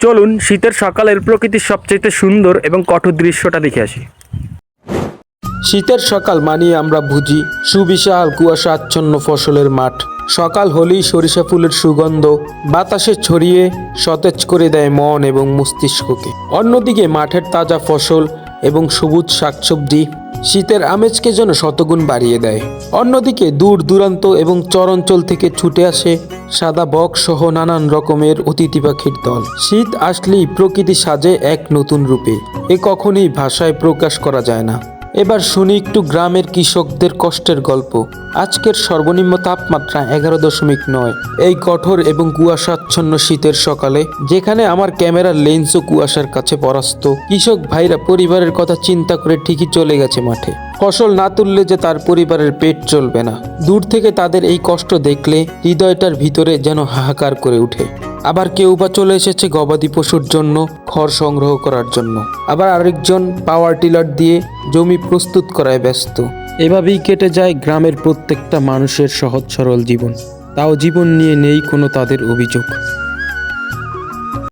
চলুন শীতের সকালের প্রকৃতির সবচেয়ে সুন্দর এবং কঠোর দৃশ্যটা দেখে আসি। শীতের সকাল মানিয়ে আমরা বুঝি সুবিশাল কুয়াশা আচ্ছন্ন ফসলের মাঠ। সকাল হলেই সরিষা ফুলের সুগন্ধ বাতাসে ছড়িয়ে সতেজ করে দেয় মন এবং মস্তিষ্ককে। অন্যদিকে মাঠের তাজা ফসল এবং সবুজ শাকসবজি শীতের আমেজকে যেন শতগুণ বাড়িয়ে দেয়। অন্যদিকে দূর দূরান্ত এবং চরাঞ্চল থেকে ছুটে আসে সাদা বক সহ নানান রকমের অতিথি পাখির দল। শীত আসলেই প্রকৃতি সাজে এক নতুন রূপে। এ কখনই ভাষায় প্রকাশ করা যায় না। এবার শুনি একটু গ্রামের কৃষকদের কষ্টের গল্প। আজকের সর্বনিম্ন তাপমাত্রা এগারো দশমিক নয়। এই কঠোর এবং কুয়াশাচ্ছন্ন শীতের সকালে যেখানে আমার ক্যামেরার লেন্সও কুয়াশার কাছে পরাস্ত, কৃষক ভাইরা পরিবারের কথা চিন্তা করে ঠিকই চলে গেছে মাঠে। ফসল না তুললে যে তার পরিবারের পেট চলবে না। দূর থেকে তাদের এই কষ্ট দেখলে হৃদয়টার ভিতরে যেন হাহাকার করে ওঠে। আবার কেউ বা চলে এসেছে গবাদি পশুর জন্য খড় সংগ্রহ করার জন্য। আবার আরেকজন পাওয়ার টিলার দিয়ে জমি প্রস্তুত করায় ব্যস্ত। এভাবেই কেটে যায় গ্রামের প্রত্যেকটা মানুষের সহজ সরল জীবন। তাও জীবন নিয়ে নেই কোনো তাদের অভিযোগ।